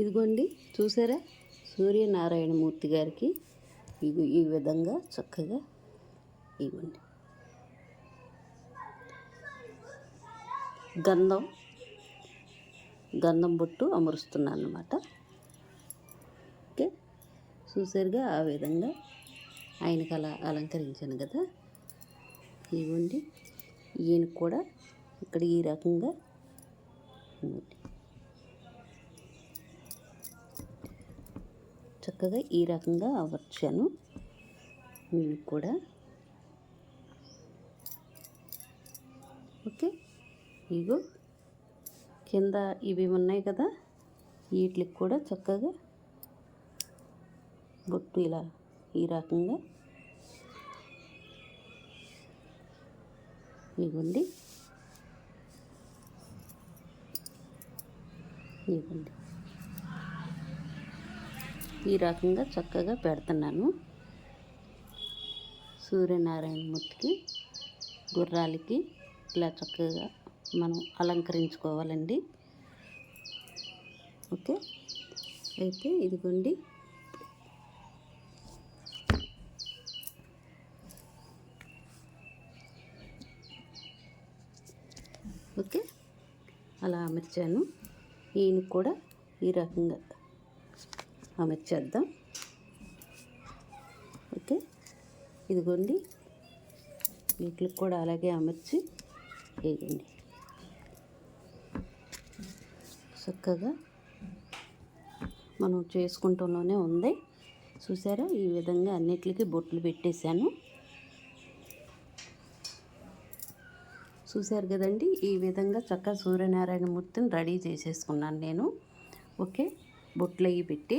ఇదిగోండి చూసారా? సూర్యనారాయణమూర్తి గారికి ఇది ఈ విధంగా చక్కగా ఇవ్వండి. గంధం గంధం బొట్టు అమరుస్తున్నాను అనమాట ఓకే? చూసారుగా? ఆ విధంగా ఆయనకి అలా అలంకరించాను కదా? ఇవ్వండి ఈయన కూడా ఇక్కడ ఈ రకంగా ఇవ్వండి. చక్కగా ఈ రకంగా అవర్చాను నేను కూడా. ఓకే. ఇగో. కింద ఇవి ఉన్నాయి కదా? వీటికి కూడా చక్కగా బొట్టు ఇలా ఈ రకంగా. ఇవ్వండి. ఇవ్వండి. ఈ రకంగా చక్కగా పెడుతున్నాను. సూర్యనారాయణమూర్తికి గుర్రాలకి ఇలా చక్కగా మనం అలంకరించుకోవాలండి. ఓకే? అయితే ఇదిగోండి. ఓకే? అలా అమర్చాను. ఈయన కూడా ఈ రకంగా అమర్చేద్దాం ఓకే. ఇదిగోండి. వీటికి కూడా అలాగే అమర్చి వేయండి. చక్కగా మనం చేసుకుంటూనే ఉంది. చూసారా? ఈ విధంగా అన్నిటికీ బొట్లు పెట్టేశాను. చూశారు కదండి? ఈ విధంగా చక్కగా సూర్యనారాయణ మూర్తిని రెడీ చేసేసుకున్నాను నేను. ఓకే. బొట్లు అవి పెట్టి